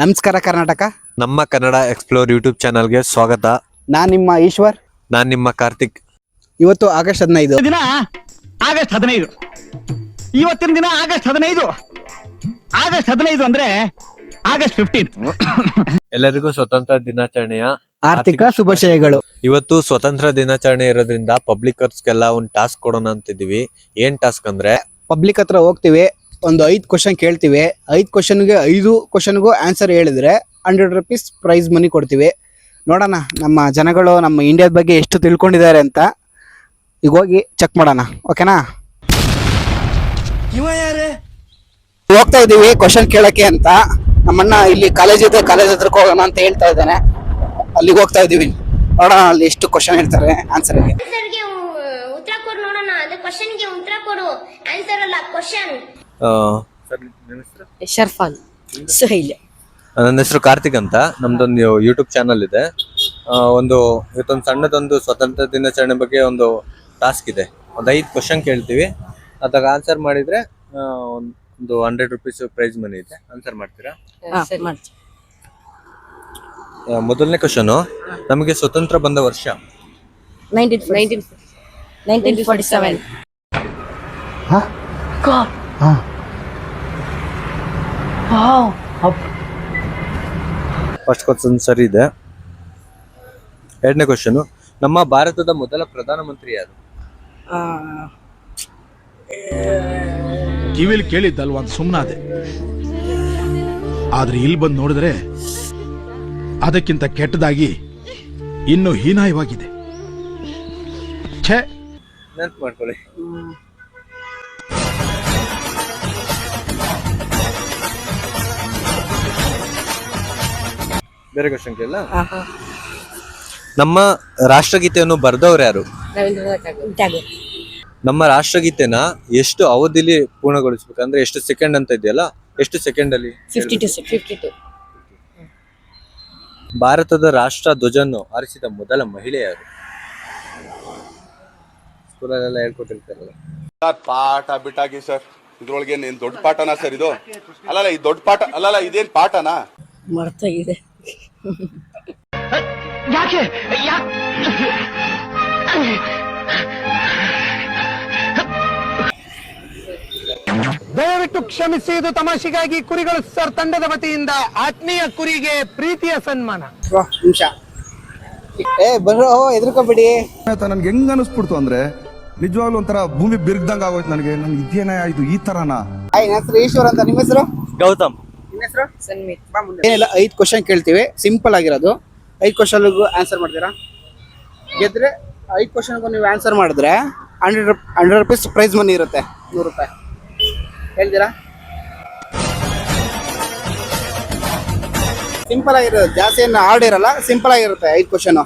ನಮಸ್ಕಾರ ಕರ್ನಾಟಕ. ನಮ್ಮ Kannada explore YouTube ಚಾನಲ್ಗೆ ಸ್ವಾಗತ. ನಾನ್ ನಿಮ್ಮ ಈಶ್ವರ್. ನಾನ್ ನಿಮ್ಮ ಕಾರ್ತಿಕ್. ಇವತ್ತು ಆಗಸ್ಟ್ ಹದಿನೈದು. ದಿನ ಆಗಸ್ಟ್ ಹದಿನೈದು. ಇವತ್ತಿನ ದಿನ ಆಗಸ್ಟ್ ಹದಿನೈದು. ಆಗಸ್ಟ್ ಹದಿನೈದು ಅಂದ್ರೆ ಆಗಸ್ಟ್ ಫಿಫ್ಟೀನ್ ಎಲ್ಲರಿಗೂ ಸ್ವತಂತ್ರ ದಿನಾಚರಣೆಯ ಆರ್ಥಿಕ ಶುಭಾಶಯಗಳು. ಇವತ್ತು ಸ್ವತಂತ್ರ ದಿನಾಚರಣೆ ಇರೋದ್ರಿಂದ ಪಬ್ಲಿಕರ್ಸ್ಗೆಲ್ಲ ಒಂದು ಟಾಸ್ಕ್ ಕೊಡೋಣ ಅಂತಿದ್ದೀವಿ. ಏನ್ ಟಾಸ್ಕ್ ಅಂದ್ರೆ? ಪಬ್ಲಿಕ್ ಹತ್ರ ಹೋಗ್ತೀವಿ. ಒಂದು ಐದು ಕ್ವಶನ್ ಕೇಳ್ತೀವಿ. ಐದು ಕ್ವಶನ್ಗೆ ಐದು ಕ್ವಶನ್ಗೂ ಆನ್ಸರ್ ಹೇಳಿದ್ರೆ ಹಂಡ್ರೆಡ್ ರುಪೀಸ್ ಪ್ರೈಸ್ ಮನಿ ಕೊಡ್ತೀವಿ. ನೋಡೋಣ ನಮ್ಮ ಜನಗಳು ನಮ್ಮ ಇಂಡಿಯಾದ ಬಗ್ಗೆ ಎಷ್ಟು ತಿಳ್ಕೊಂಡಿದ್ದಾರೆ ಅಂತ. ಈಗ ಹೋಗಿ ಚೆಕ್ ಮಾಡೋಣ. ಓಕೆನಾ ಹೋಗ್ತಾ ಇದ್ದೀವಿ ಕ್ವಶನ್ ಕೇಳಕ್ಕೆ ಅಂತ. ನಮ್ಮಣ್ಣ ಇಲ್ಲಿ ಕಾಲೇಜ್ ಇದೆ ಕಾಲೇಜ್ ಹತ್ರಕ್ಕೆ ಹೋಗೋಣ ಅಂತ ಹೇಳ್ತಾ ಇದ್ದಾನೆ. ಅಲ್ಲಿಗೆ ಹೋಗ್ತಾ ಇದ್ದೀವಿ. ನೋಡೋಣ ಅಲ್ಲಿ ಎಷ್ಟು ಕ್ವಶನ್ ಹೇಳ್ತಾರೆ ಆನ್ಸರ್ಗೆ ಆನ್ಸರ್ಗೆ ಉತ್ತರ ಕೊಡು ನೋಡೋಣ. ಅದು ಕ್ವಶನ್ಗೆ ಉತ್ತರ ಕೊಡು. ಆನ್ಸರ್ ಅಲ್ಲ ಕ್ವಶನ್ ಶರ್ಫಾನ್ ಸುಹೈಲ್. ನನ್ನ ಹೆಸರು ಕಾರ್ತಿಕ್ ಅಂತ. ನಮ್ದೊಂದು ಯೂಟ್ಯೂಬ್ ಚಾನಲ್ ಇದೆ. ಒಂದು ಇವತ್ತೊಂದು ಸಣ್ಣದೊಂದು ಸ್ವತಂತ್ರ ದಿನಾಚರಣೆ ಬಗ್ಗೆ ಒಂದು ಟಾಸ್ಕ್ ಇದೆ. ಒಂದು ಐದು ಕ್ವಶನ್ ಕೇಳ್ತೀವಿ. ಅದಾಗ ಆನ್ಸರ್ ಮಾಡಿದ್ರೆ ಆ, ಒಂದು ಹಂಡ್ರೆಡ್ ರುಪೀಸ್ ಪ್ರೈಸ್ ಮನಿ ಇದೆ. ಆನ್ಸರ್ ಮಾಡ್ತೀರಾ? ಮೊದಲನೇ ಕ್ವಶನು ನಮಗೆ ಸ್ವತಂತ್ರ ಬಂದ ವರ್ಷ. Nineteen forty seven first question ಸರಿ ಇದೆ. ಎರಡನೇ ಕ್ವಶನ್ ನಮ್ಮ ಭಾರತದ ಮೊದಲ ಪ್ರಧಾನಮಂತ್ರಿ ಯಾರು? ಕಿವಿಲಿ ಕೇಳಿದ್ದಲ್ವ ಅಂತ ಸುಮ್ಮನಾದೆ ಆದ್ರೆ ಇಲ್ಲಿ ಬಂದು ನೋಡಿದ್ರೆ ಅದಕ್ಕಿಂತ ಕೆಟ್ಟದಾಗಿ ಇನ್ನು ಹೀನಾಯವಾಗಿದೆ. ಛೇ. ನೆನ್ಪು ಮಾಡ್ಕೊಳ್ಳಿ. ಬೇರೆ ಕ್ವಶನ್ ಕೇಳ ನಮ್ಮ ರಾಷ್ಟ್ರಗೀತೆಯನ್ನು ಬರೆದವ್ರು ಯಾರು? ರವೀಂದ್ರನಾಥ್ ಟ್ಯಾಗೋರ್ ನಮ್ಮ ರಾಷ್ಟ್ರಗೀತೆನ ಎಷ್ಟು ಅವಧಿಲಿ ಪೂರ್ಣಗೊಳಿಸ್ಬೇಕು? ಅಂದ್ರೆ ಎಷ್ಟು ಸೆಕೆಂಡ್ ಅಂತ ಇದೆಯಲ್ಲ ಎಷ್ಟು ಸೆಕೆಂಡ್ ಅಲ್ಲಿ ಫಿಫ್ಟಿ ಟು ಫಿಫ್ಟಿ ಟು ಭಾರತದ ರಾಷ್ಟ್ರ ಧ್ವಜನ್ನು ಆರಿಸಿದ ಮೊದಲ ಮಹಿಳೆ ಯಾರು? ಸ್ಕೂಲಲ್ಲೆಲ್ಲ ಹೇಳ್ಕೊಟ್ಟಿರ್ತಾರಲ್ಲ. ಸರ್ ಪಾಠ ಬಿಟ್ಟಾಗಿ ಸರ್. ಇದ್ರೊಳಗೆ ಏನ್ ದೊಡ್ಡ ಪಾಠನಾ ಸರ್ ಇದು? ಅಲ್ಲಲ್ಲ ಇದು ದೊಡ್ಡ ಪಾಠ ಅಲ್ಲಲ್ಲ ಇದೇನ್ ಪಾಠನಾ? ಮರ್ತಾಗಿದೆ. ಯಾಕೆ? ಯಾಕೆ ದಯವಿಟ್ಟು ಕ್ಷಮಿಸಿ ಇದು ತಮಾಷೆಗಾಗಿ ಕುರಿಗಳು ಸರ್ ತಂಡದ ವತಿಯಿಂದ ಆತ್ಮೀಯ ಕುರಿಗೆ ಪ್ರೀತಿಯ ಸನ್ಮಾನ. ನಿಮಿಷ. ಏ ಬರೋ ಎದ್ರಕೋಬೇಡಿ ಆಯ್ತಾ ನನ್ಗೆ ಹೆಂಗ್ ಅನಿಸ್ಬಿಡ್ತು ಅಂದ್ರೆ ನಿಜವಾಗ್ಲೂ ಒಂಥರ ಭೂಮಿ ಬಿರ್ಗ್ದಂಗ ಆಗೋಯ್ತು ನನಗೆ. ನನ್ಗೆ ಇದೇನ ಇದು ಈ ತರನಾ? ಹಾಯ್ ನನ್ನ ಹೆಸರು ಈಶ್ವರ್ ಅಂತ. ನಿಮ್ಮ ಹೆಸರು? ಗೌತಮ್. ಸನ್ಮಿತ್. ಏನಿಲ್ಲ, ಐದು ಕ್ವಶನ್ ಕೇಳ್ತೀವಿ. ಸಿಂಪಲ್ ಆಗಿರೋದು. ಐದು ಕ್ವಶನ್ಗೂ ಆನ್ಸರ್ ಮಾಡ್ತೀರಾ? ಗೆದ್ರೆ ಐದು ಕ್ವಶನ್ಗೂ ನೀವು ಆನ್ಸರ್ ಮಾಡಿದ್ರೆ hundred hundred rupees prize money ಇರುತ್ತೆ, ನೂರು ರೂಪಾಯಿ. ಹೇಳ್ತೀರಾ? ಸಿಂಪಲ್ ಆಗಿರೋದು. ಜಾಸ್ತಿ ಏನು ಹಾರ್ಡ್ ಇರಲ್ಲ ಸಿಂಪಲ್ ಆಗಿರುತ್ತೆ ಐದು ಕ್ವಶನು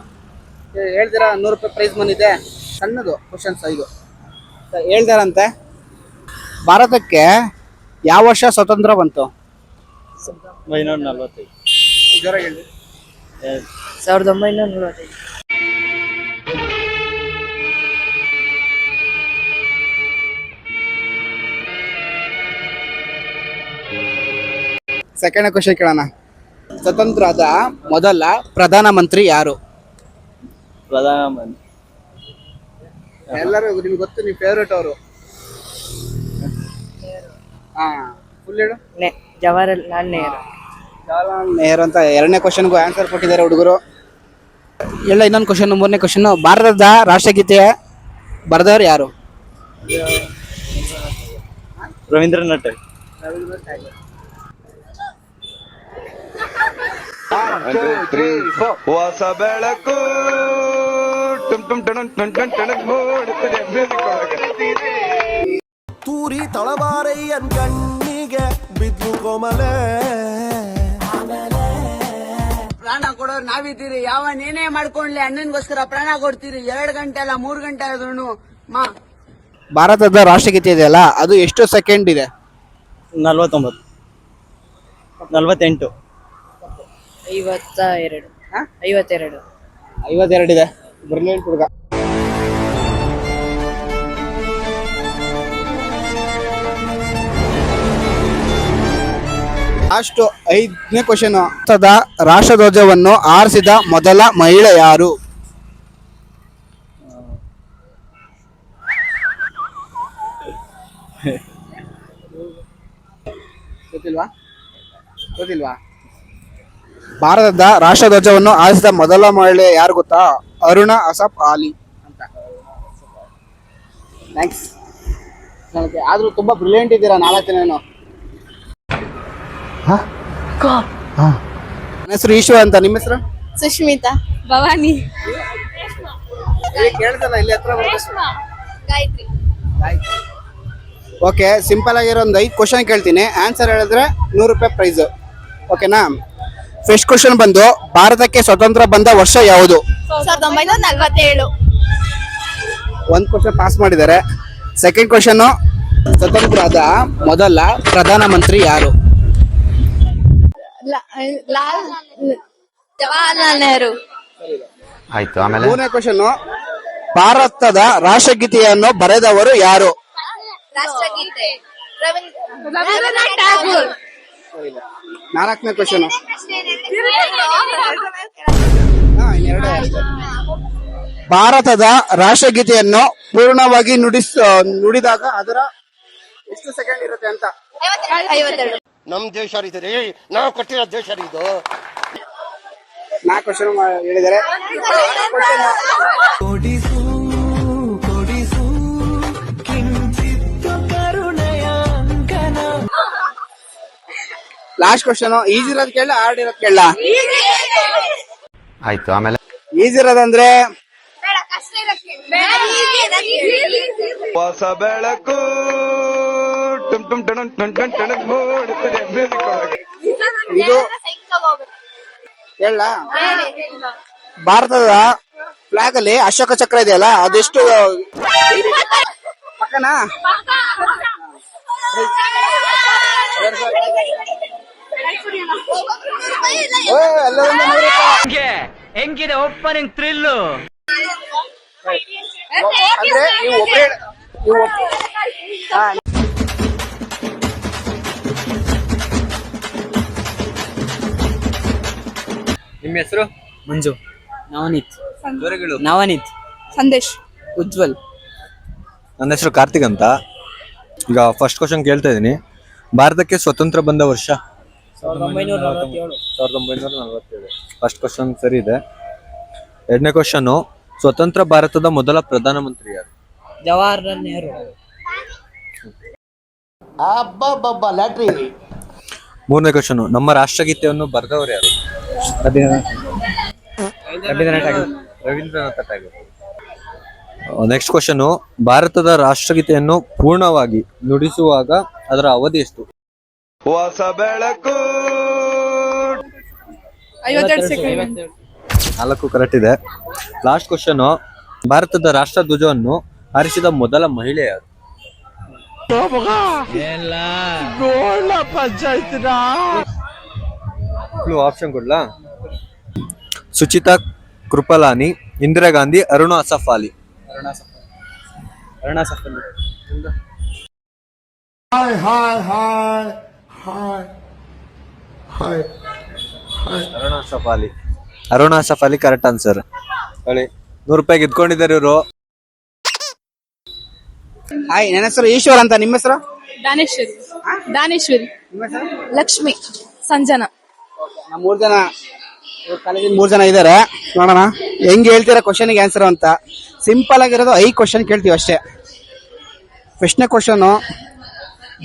ಹೇಳ್ತೀರಾ? ನೂರು ರೂಪಾಯಿ ಪ್ರೈಸ್ ಮನಿ ಇದೆ. ಸಣ್ಣದು ಕ್ವಶನ್ಸ್ ಐದು. ಹೇಳ್ತಾರಂತೆ. ಭಾರತಕ್ಕೆ ಯಾವ ವರ್ಷ ಸ್ವತಂತ್ರ ಬಂತು? ಜೋರಾಗಿ ಹೇಳಿ. ಸಾವಿರದ ಒಂಬೈನೂರ ನಲವತ್ತೈದು. ಸೆಕೆಂಡ್ ಕ್ವಶನ್ ಕೇಳೋಣ. ಸ್ವತಂತ್ರದ ಮೊದಲ ಪ್ರಧಾನಮಂತ್ರಿ ಯಾರು? ಪ್ರಧಾನಮಂತ್ರಿ. ಎಲ್ಲರೂ ನಿಮ್ಗೆ ಗೊತ್ತು ನಿಮ್ಮ ಫೇವ್ರೇಟ್ ಅವರು. ಹಾ ಫುಲ್ ಹೇಳು. ನೆ. ಜವಾಹರ್ಲಾಲ್ ನೆಹರು. ಜವಾಹರ್ಲಾಲ್ ನೆಹರು ಅಂತ ಎರಡನೇ ಕ್ವಶನ್ಗೂ ಆನ್ಸರ್ ಕೊಟ್ಟಿದ್ದಾರೆ ಹುಡುಗರು. ಎಲ್ಲ ಇನ್ನೊಂದು ಕ್ವಶನ್ ಮೂರನೇ ಕ್ವಶನ್ ಭಾರತದ ರಾಷ್ಟ್ರಗೀತೆ ಬರೆದವರು ಯಾರು? ರವೀಂದ್ರನಾಥ್ ಹೊಸ ಬೆಳಕು ಟಣ್ ಟಣಕ್ ಮೂಡುತ್ತದೆ. ತೂರಿ ತಳಬಾರಯ್ಯನ್ ಕಣ್ಣಿಗೆ ಬಿದ್ದು ಕೋಮಲೆ. ಪ್ರಾಣ ಕೊಡೋರು ನಾವಿದ್ದೀರಿ. ಯಾವ ನೀನೇ ಮಾಡ್ಕೊಂಡ್ಲಿ ಅಣ್ಣನ್ಗೋಸ್ಕರ ಪ್ರಾಣ ಕೊಡ್ತೀರಿ. ಎರಡ್ ಗಂಟೆ ಅಲ್ಲ ಮೂರ್ ಗಂಟೆ ಆದ್ರೂ ಮಾ. ಭಾರತದ ರಾಷ್ಟ್ರಗೀತೆ ಇದೆಯಲ್ಲ ಅದು ಎಷ್ಟು ಸೆಕೆಂಡ್ ಇದೆ? ನಲ್ವತ್ತೊಂಬತ್ತು. ನಲ್ವತ್ತೆಂಟು. ಐವತ್ತ ಎರಡು. ಐವತ್ತೆರಡು. ಐವತ್ತೆರಡು ಇದೆ. ಬ್ರಿಲಿಯಂಟ್ ಹುಡುಗ. ಲಾಸ್ಟ್ ಐದನೇ ಕ್ವಶನ್ ರಾಷ್ಟ್ರಧ್ವಜವನ್ನು ಆರಿಸಿದ ಮೊದಲ ಮಹಿಳೆ ಯಾರು? ಗೊತ್ತಿಲ್ವಾ? ಗೊತ್ತಿಲ್ವಾ? ಭಾರತದ ರಾಷ್ಟ್ರಧ್ವಜವನ್ನು ಆರಿಸಿದ ಮೊದಲ ಮಹಿಳೆ ಯಾರು ಗೊತ್ತಾ? ಅರುಣ ಅಸಫ್ ಆಲಿ ಅಂತ. ಥ್ಯಾಂಕ್ಸ್ ಆದ್ರೂ ತುಂಬಾ ಬ್ರಿಲಿಯಂಟ್ ಇದ್ದೀರಾ ನಾಲ್ಕು ಜನ ನನ್ನ ಹೆಸರು ಈಶ್ವರ್ ಅಂತ ನಿಮ್ಮ ಹೆಸರು? ಸುಷ್ಮಿತಾ ಭವಾನಿ. ಕೇಳ್ತಲ್ಲ ಇಲ್ಲಿ ಹತ್ರ ಗಾಯತ್ರಿ. ಓಕೆ ಸಿಂಪಲ್ ಆಗಿರೋ ಒಂದು ಐದು ಕ್ವಶನ್ ಕೇಳ್ತೀನಿ. ಆನ್ಸರ್ ಹೇಳಿದ್ರೆ ನೂರು ರೂಪಾಯಿ ಪ್ರೈಸ್ ಓಕೆನಾ ಫಸ್ಟ್ ಕ್ವಶನ್ ಬಂದು ಭಾರತಕ್ಕೆ ಸ್ವತಂತ್ರ ಬಂದ ವರ್ಷ ಯಾವುದು? ಸಾವಿರದ ಒಂಬೈನೂರ ನಲ್ವತ್ತೇಳು. ಒಂದು ಕ್ವಶನ್ ಪಾಸ್ ಮಾಡಿದ್ದಾರೆ. ಸೆಕೆಂಡ್ ಕ್ವಶನ್ ಸ್ವತಂತ್ರ ಆದ ಮೊದಲ ಪ್ರಧಾನಮಂತ್ರಿ ಯಾರು? ಲಾಲ್ ಜವಾಹರ್ಲಾಲ್ ನೆಹರು. ಆಯ್ತು ಆಮೇಲೆ? ಮೂರನೇ ಕ್ವಶನ್ ಭಾರತದ ರಾಷ್ಟ್ರಗೀತೆಯನ್ನು ಬರೆದವರು ಯಾರು? ರಾಷ್ಟ್ರಗೀತೆ. ರವೀಂದ್ರನಾಥ್ ಠಾಗೂರ್. ನಾಲ್ಕನೇ ಕ್ವಶನ್ ಭಾರತದ ರಾಷ್ಟ್ರಗೀತೆಯನ್ನು ಪೂರ್ಣವಾಗಿ ನುಡಿಸ ನುಡಿದಾಗ ಅದರ ಎಷ್ಟು ಸೆಕೆಂಡ್ ಇರುತ್ತೆ ಅಂತ? ನಮ್ ದೇಶ ರೀ ನಾವು ಕೊಟ್ಟಿರೋ ದೇಶ ರೀ ಇದು. ನಾಲ್ಕು ಕ್ವಶನ್ ಹೇಳಿದ್ದಾರೆ. ಲಾಸ್ಟ್ ಕ್ವಶನ್ ಈಜಿ ಇರೋದ್ ಕೇಳ ಹಾರ್ಡ್ ಇರೋದ್ ಕೇಳ ಆಯ್ತು ಆಮೇಲೆ? ಈಜಿ ಇರೋದಂದ್ರೆ ಬೇಡ ಕಷ್ಟ ಇರಕ್ಕೆ ಹೊಸ ಬೆಳಕು. ಒಳಗೆ. ಇದು ಹೇಳ ಭಾರತದ ಫ್ಲಾಗ್ ಅಲ್ಲಿ ಅಶೋಕ ಚಕ್ರ ಇದೆಯಲ್ಲ ಅದೆಷ್ಟು ಪಕ್ಕನಾ. ಹೆಂಗಿದೆ ಓಪನಿಂಗ್ ಥ್ರಿಲ್ಲು ಅಂದ್ರೆ ನೀವು ಒಬ್ಬರೇ ನಿಮ್ಮ ಹೆಸರು? ಮಂಜು. ನವನೀತ್. ನವನೀತ್. ಸಂದೇಶ್. ಉಜ್ವಲ್. ನನ್ನ ಹೆಸರು ಕಾರ್ತಿಕ್ ಅಂತ. ಈಗ ಫಸ್ಟ್ ಕ್ವಶನ್ ಕೇಳ್ತಾ ಇದ್ದೀನಿ. ಭಾರತಕ್ಕೆ ಸ್ವತಂತ್ರ ಬಂದ ವರ್ಷ? ಸಾವಿರದ ಒಂಬೈನೂರ ನಲವತ್ತೇಳು. ಸಾವಿರದ ಒಂಬೈನೂರ ನಲವತ್ತೇಳು ಫಸ್ಟ್ ಕ್ವಶನ್ ಸರಿ ಇದೆ. ಎರಡನೇ ಕ್ವಶನ್ ಸ್ವತಂತ್ರ ಭಾರತದ ಮೊದಲ ಪ್ರಧಾನಮಂತ್ರಿ ಯಾರು? ಜವಾಹರ್ಲಾಲ್ ನೆಹರು. ಅಬ್ಬಬ್ಬಬ್ಬ ಲ್ಯಾಟ್ರಿ. ಮೂರನೇ ಕ್ವಶನ್ ನಮ್ಮ ರಾಷ್ಟ್ರಗೀತೆಯನ್ನು ಬರೆದವರು ಯಾರು? ರವೀಂದ್ರನಾಥ ಟ್ಯಾಗೋರ್ ನೆಕ್ಸ್ಟ್ ಕ್ವಶನ್ ಭಾರತದ ರಾಷ್ಟ್ರಗೀತೆಯನ್ನು ಪೂರ್ಣವಾಗಿ ನುಡಿಸುವಾಗ ಅದರ ಅವಧಿ ಎಷ್ಟು? ಹೊಸ ಬೆಳಕು. ನಾಲ್ಕು ಕರೆಕ್ಟ್ ಇದೆ. ಲಾಸ್ಟ್ ಕ್ವಶನ್ ಭಾರತದ ರಾಷ್ಟ್ರ ಧ್ವಜವನ್ನು ಹಾರಿಸಿದ ಮೊದಲ ಮಹಿಳೆ ಯಾರು? ಆಪ್ಷನ್ ಕೊಡ್ಲಾ ಸುಚಿತಾ ಕೃಪಲಾನಿ ಇಂದಿರಾ ಗಾಂಧಿ ಅರುಣ ಅಸಫ್ ಅಲಿ ಅರುಣಾ ಹಾಯ್ ಅರುಣ ಅಸಫ್ ಅಲಿ ಅರುಣ ಅಸಫ್ ಅಲಿ ಕರೆಕ್ಟ್ ಆನ್ಸರ್ ಹೇಳಿ ನೂರು ರೂಪಾಯಿ ಇದ್ಕೊಂಡಿದ್ದಾರೆ ಇವರು. ಹಾಯ್ ನನ್ನ ಹೆಸರು ಈಶ್ವರ್ ಅಂತ. ನಿಮ್ಮ ಹೆಸರು? ದಾನೇಶ್ವರಿ. ದಾನೇಶ್ವರಿ. ನಿಮ್ಮ ಹೆಸರು? ಲಕ್ಷ್ಮಿ. ಸಂಜನಾ. ನಮ್ಮ ಮೂರ್ ಜನ ಕಾಲೇಜಿನ ಮೂರ್ ಜನ ಇದ್ದಾರೆ ನೋಡೋಣ ಹೆಂಗ್ ಹೇಳ್ತೀರಾ ಕ್ವಶನ್ಗೆ ಆನ್ಸರ್ ಅಂತ. ಸಿಂಪಲ್ ಆಗಿರೋದು ಐ ಕ್ವಶನ್ ಕೇಳ್ತೀವಿ ಅಷ್ಟೇ. ಪ್ರಶ್ನೆ ಕ್ವಶನ್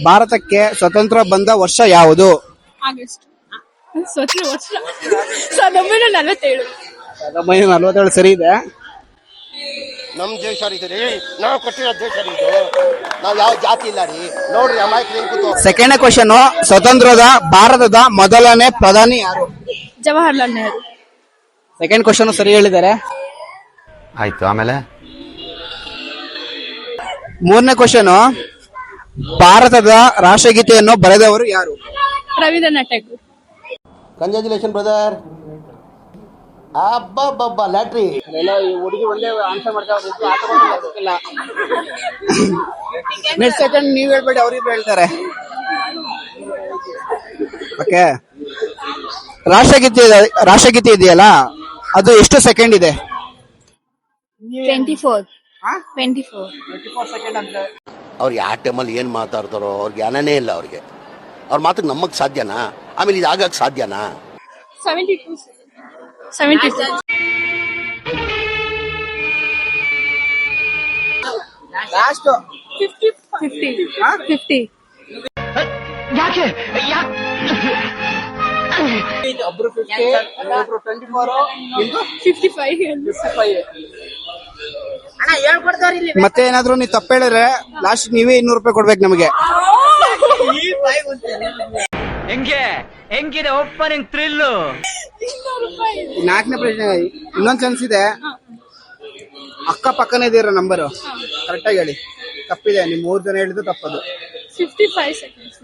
ಭಾರತಕ್ಕೆ ಸ್ವತಂತ್ರ ಬಂದ ವರ್ಷ ಯಾವುದು? ಆಗಸ್ಟ್. ಸ್ವತಂತ್ರ ವರ್ಷ. ಸಾವಿರದ ಒಂಬೈನೂರ ನಲವತ್ತೇಳು. ಸಾವಿರದ ಒಂಬೈನೂರ ನಲವತ್ತೇಳು ಸರಿ ಇದೆ. ನಮ್ ದೇಶ ರೀ ನಾವು ಕೊಟ್ಟಿರೋ ದೇಶ ರೀ ಇದು. ನಾವ್ ಯಾವ ಜಾತಿ ಇಲ್ಲ ರೀ. ನೋಡ್ರಿ ಅಮಾಯಕ ಕೂತು. ಸೆಕೆಂಡ್ ಕ್ವಶನ್ ಸ್ವತಂತ್ರದ ಭಾರತದ ಮೊದಲನೇ ಪ್ರಧಾನಿ ಯಾರು? ಜವಾಹರ್ಲಾಲ್ ನೆಹರು. ಸೆಕೆಂಡ್ ಕ್ವಶನ್ ಸರಿ ಹೇಳಿದ್ದಾರೆ. ಆಯ್ತು ಆಮೇಲೆ? ಮೂರನೇ ಕ್ವಶನ್ ಭಾರತದ ರಾಷ್ಟ್ರಗೀತೆಯನ್ನು ಬರೆದವರು ಯಾರು? ರವೀಂದ್ರನಾಥ್ ಟ್ಯಾಗೂರ್. ಕಂಗ್ರ್ಯಾಚುಲೇಷನ್ ಬ್ರದರ್ ಅಬ್ಬಬ್ಬಬ್ಬ ಲ್ಯಾಟ್ರಿ. ಹುಡುಗಿ ಒಳ್ಳೆ ಆನ್ಸರ್ ನೆಕ್ಸ್ಟ್ ಸೆಕೆಂಡ್ ನೀವ್ ಹೇಳ್ಬೇಡಿ ಅವ್ರಿಗೆ ಹೇಳ್ತಾರೆ. ಓಕೆ ರಾಷ್ಟ್ರಗೀತೆ ಇದೆ- ರಾಷ್ಟ್ರಗೀತೆ ಇದೆಯಲ್ಲ? ಅದು ಎಷ್ಟು ಸೆಕೆಂಡ್ ಇದೆ? ಟ್ವೆಂಟಿ ಫೋರ್ ಟ್ವೆಂಟಿ ಫೋರ್ ಅವ್ರು ಯಾವ ಟೈಮಲ್ಲಿ ಏನು ಮಾತಾಡ್ತಾರೋ ಅವ್ರಿಗೆ ಜ್ಞಾನನೇ ಇಲ್ಲ ಅವ್ರಿಗೆ. ಅವ್ರ ಮಾತಿಗೆ ನಮಗೆ ಸಾಧ್ಯನಾ? ಆಮೇಲೆ ಇದು ಆಗಕ್ಕೆ ಸಾಧ್ಯನಾ? Seventy two seventy two fifty ಯಾಕೆ ಯಾಕೆ ಒಬ್ರು ಫಿಫ್ಟಿ ಒಬ್ರು ಟ್ವೆಂಟಿ ಫೋರ್ ಫಿಫ್ಟಿ ಫೈವ್ ಮತ್ತೆ ಏನಾದ್ರು ನೀವು ತಪ್ಪ ಹೇಳಿದ್ರೆ ಲಾಸ್ಟ್ ನೀವೇ ಇನ್ನೂರು ರೂಪಾಯಿ ಕೊಡ್ಬೇಕು ನಮಗೆ. ಹೆಂಗೆ? ಹೆಂಗಿದೆ? ಓಪನಿಂಗ್ ಥ್ರಿಲ್ಲು ನಾಲ್ಕನೇ ಪ್ರಶ್ನೆ. ಇನ್ನೊಂದ್ ಚಾನ್ಸ್ ಇದೆ. ಅಕ್ಕ ಪಕ್ಕನೇ ಇದೀರ ನಂಬರು ಕರೆಕ್ಟ್ ಆಗಿ ಹೇಳಿ. ತಪ್ಪಿದೆ. ನಿಮ್ ಮೂರ್ ಜನ ಹೇಳಿದ್ದು ತಪ್ಪದು. Fifty five seconds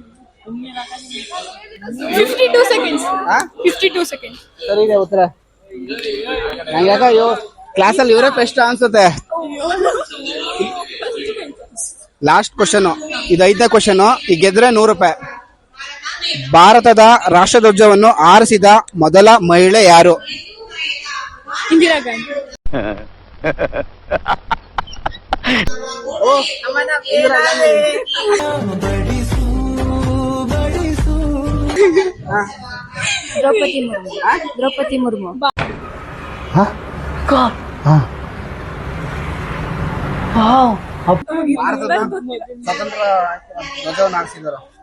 fifty two seconds ಹಾ? ಫಿಫ್ಟಿ ಟೂ ಸೆಕೆಂಡ್ಸ್ ಸರಿ ಇದೆ ಉತ್ತರ. ನಂಗೆ ಯಾಕ ಅಯ್ಯೋ ಕ್ಲಾಸಲ್ಲಿ ಇವರೇ ಬೆಸ್ಟ್ ಅನ್ಸುತ್ತೆ. ಲಾಸ್ಟ್ ಕ್ವಶನ್ ಇದು ಐದನೇ ಕ್ವಶನ್ ಈಗ ಗೆದ್ರೆ ನೂರು ರೂಪಾಯಿ. ಭಾರತದ ರಾಷ್ಟ್ರಧ್ವಜವನ್ನು ಆರಿಸಿದ ಮೊದಲ ಮಹಿಳೆ ಯಾರು? ಇಂದಿರಾ ಗಾಂಧಿ. ದ್ರೌಪದಿ ಮುರ್ಮು. ದ್ರೌಪದಿ ಮುರ್ಮು. ಭಾರತದ ಸ್ವತಂತ್ರ ಧ್ವಜವನ್ನು ಆರಿಸಿದರು.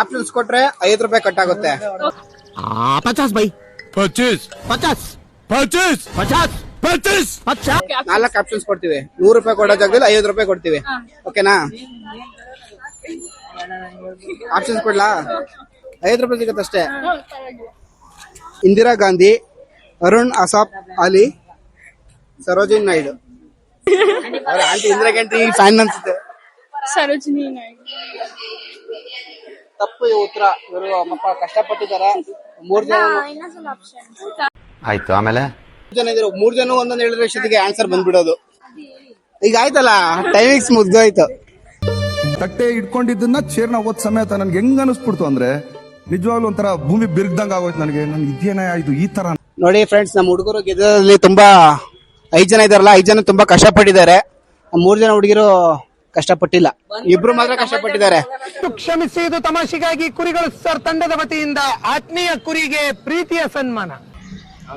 ಆಪ್ಷನ್ಸ್ ಕೊಟ್ರೆ ಐದು ರೂಪಾಯಿ ಕಟ್ ಆಗುತ್ತೆ ಪಚಾಸ್ ಬೈ. ಪಚೀಸ್. ಪಚಾಸ್. ಪಚೀಸ್. ಪಚಾಸ್. ಪಚೀಸ್. ಪಚಾಸ್. ನಾಲ್ಕು ಆಪ್ಷನ್ಸ್ ಕೊಡ್ತೀವಿ. ನೂರು ರೂಪಾಯಿ ಕೊಡೋ ಜಾಗದಲ್ಲಿ ಐವತ್ತು ರೂಪಾಯಿ ಕೊಡ್ತೀವಿ. ಓಕೆನಾ? ಆಪ್ಷನ್ಸ್ ಕೊಡ್ಲಾ? ಐದು ರೂಪಾಯಿ ಸಿಗತ್ತಷ್ಟೇ ಇಂದಿರಾ ಗಾಂಧಿ ಅರುಣ್ ಅಸಾಫ್ ಅಲಿ ಸರೋಜಿನಿ ನಾಯ್ಡು. ಆಂಟಿ ಇಂದಿರಾ ಗಾಂಧಿ ಫ್ಯಾನ್ ಅನ್ಸುತ್ತೆ. ಸರೋಜಿನಿ ನಾಯ್ಡು. ತಪ್ಪು ಉತ್ತರ ಇವರು ಪಾಪ ಕಷ್ಟಪಟ್ಟಿದ್ದಾರೆ. ಮೂರ್ ಜನ ಆಯ್ತು ಆಮೇಲೆ? ಮೂರ್ ಜನ ಇದ್ರು ಮೂರ್ ಜನ ಒಂದೊಂದು ಹೇಳಿದ್ರೆ ಅಷ್ಟೊತ್ತಿಗೆ ಆನ್ಸರ್ ಬಂದ್ಬಿಡೋದು. ಈಗ ಆಯ್ತಲ್ಲ? ಟೈಮಿಂಗ್ಸ್ ಮುಗ್ದೋಯ್ತು ತಟ್ಟೆ ಇಟ್ಕೊಂಡಿದ್ದನ್ನ ಚೇರ್ನ ಓದ್ ಸಮೇತ ನನ್ಗೆ ಹೆಂಗ್ ಅನಿಸ್ಬಿಡ್ತು ಅಂದ್ರೆ ನಿಜವಾಗ್ಲೂ ಒಂಥರ ಭೂಮಿ ಬಿರ್ಗ್ದಂಗ ಆಗೋಯ್ತು ನನಗೆ. ನನ್ಗೆ ಇದೇನೇ ಆಯ್ತು ಈ ತರ ನೋಡಿ ಫ್ರೆಂಡ್ಸ್ ನಮ್ಮ ಹುಡುಗರು ಗೆದ್ದದಲ್ಲಿ ತುಂಬಾ ಐದು ಜನ ಇದಾರಲ್ಲ ಐದು ಜನ ತುಂಬಾ ಕಷ್ಟಪಟ್ಟಿದ್ದಾರೆ. ಮೂರ್ ಜನ ಹುಡುಗಿರು ಕಷ್ಟಪಟ್ಟಿಲ್ಲ. ಇಬ್ರು ಮಾತ್ರ ಕಷ್ಟಪಟ್ಟಿದ್ದಾರೆ. ಕ್ಷಮಿಸಿ ಇದು ತಮಾಷೆಗಾಗಿ ಕುರಿಗಳು ಸರ್ ತಂಡದ ವತಿಯಿಂದ ಆತ್ಮೀಯ ಕುರಿಗೆ ಪ್ರೀತಿಯ ಸನ್ಮಾನ.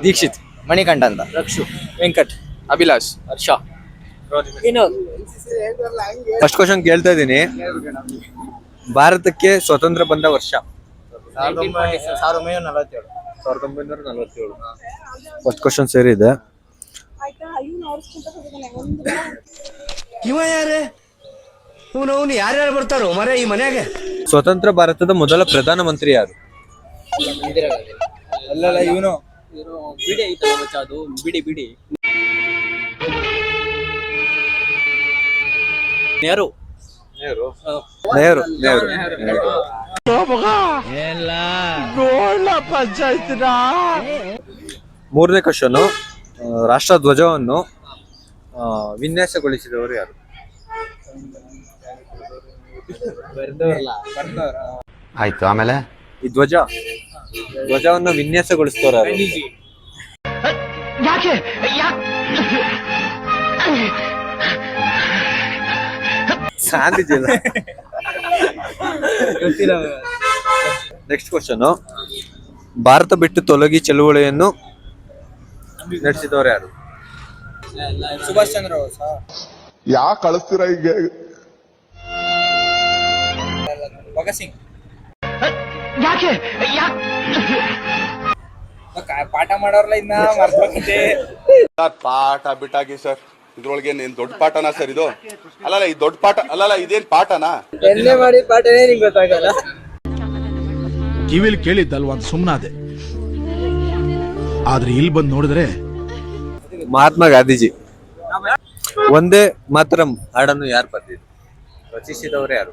ದೀಕ್ಷಿತ್ ಮಣಿಕಂಠ ಅಂತ ರಕ್ಷು ವೆಂಕಟ್ ಅಭಿಲಾಷ್ ಹರ್ಷ. ಫಸ್ಟ್ ಕ್ವಶನ್ ಕೇಳ್ತಾ ಇದ್ದೀನಿ. ಭಾರತಕ್ಕೆ ಸ್ವತಂತ್ರ ಬಂದ ವರ್ಷ. ಸಾವಿರದ ಒಂಬೈನೂರ ನಲವತ್ತೇಳು ಸಾವಿರದ ಒಂಬೈನೂರ ನಲವತ್ತೇಳು ಫಸ್ಟ್ ಕ್ವಶನ್ ಸೇರಿದೆ ಇವ ಯಾರೇ? ಅವನು ಯಾರ್ಯಾರು ಬರ್ತಾರೋ ಮರ ಈ ಮನ್ಯಾಗ ಸ್ವತಂತ್ರ ಭಾರತದ ಮೊದಲ ಪ್ರಧಾನಮಂತ್ರಿ ಯಾರು? ಅಲ್ಲಲ್ಲ ಇವನು. ಬಿಡಿ ಐತಲ್ಲ ಮಚ್ಚ ಅದು. ಬಿಡಿ ಬಿಡಿ. ನೆಹರು. ನೆಹರು. ನೆಹರು ಮೂರನೇ ಕ್ವಶನ್ ರಾಷ್ಟ್ರ ಧ್ವಜವನ್ನು ಆ, ವಿನ್ಯಾಸಗೊಳಿಸಿದವರು ಯಾರು? ಆಯ್ತು ಆಮೇಲೆ? ಈ ಧ್ವಜ. ಧ್ವಜವನ್ನು ವಿನ್ಯಾಸಗೊಳಿಸ್ತಾರ ಯಾರು? ಯಾಕೆ? ನೆಕ್ಸ್ಟ್ ಕ್ವಶನ್ ಭಾರತ ಬಿಟ್ಟು ತೊಲಗಿ ಚಳುವಳಿಯನ್ನು ನಡೆಸಿದವರು ಯಾರು? ಸುಭಾಷ್ ಚಂದ್ರ ಬೋಸ್ ಯಾಕೆ ಕಳಿಸ್ತೀರಾ ಈಗ ಭಗತ್ ಸಿಂಗ್ ಯಾಕೆ ಯಾಕೆ ಪಾಠ ಮಾಡೋರ್ಲ ಇನ್ನ ಮರ್ತೋಗಿದೆ ಪಾಠ ಬಿಟ್ಟಾಗಿ ಸರ್. ಇದ್ರೊಳಗೆ ಏನ್ ದೊಡ್ಡ ಪಾಠನಾ ಸರ್ ಇದು? ಅಲ್ಲಲ್ಲ ಈ ದೊಡ್ಡ ಪಾಠ ಅಲ್ಲಲ್ಲ ಇದೇನ್ ಪಾಠನಾ? ಎಣ್ಣೆ ಮಾಡಿ ಪಾಠನೇ ನಿಂಗೆ ಗೊತ್ತಾಗಲ್ಲ. ಕಿವಿಲ್ ಕೇಳಿದ್ದಲ್ವಾ ಅಂತ ಸುಮ್ಮನಾದೆ ಆದ್ರೆ ಇಲ್ಲಿ ಬಂದು ನೋಡಿದ್ರೆ ಮಹಾತ್ಮ ಗಾಂಧೀಜಿ. ಒಂದೇ ಮಾತ್ರ ಹಾಡನ್ನು ಯಾರು ಬರ್ತಿದ್ರು ರಚಿಸಿದವರು ಯಾರು?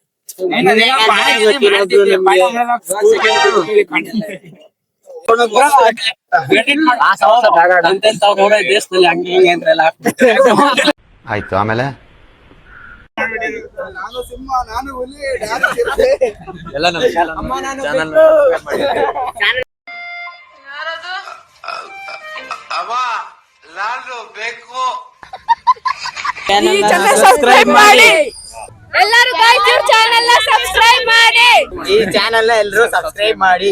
ಆಯ್ತು ಆಮೇಲೆ? ನಾನು ಸಿಂಹ ನಾನು ಹುಲಿ ಎಲ್ಲ ನಮ್ಮ ಚಾನಲ್ ಸಬ್ಸ್ಕ್ರೈಬ್ ಮಾಡಿ. ಎಲ್ಲರೂ ಚಾನೆಲ್ ಸಬ್ಸ್ಕ್ರೈಬ್ ಮಾಡಿ. ಈ ಚಾನೆಲ್ ಎಲ್ಲರೂ ಸಬ್ಸ್ಕ್ರೈಬ್ ಮಾಡಿ.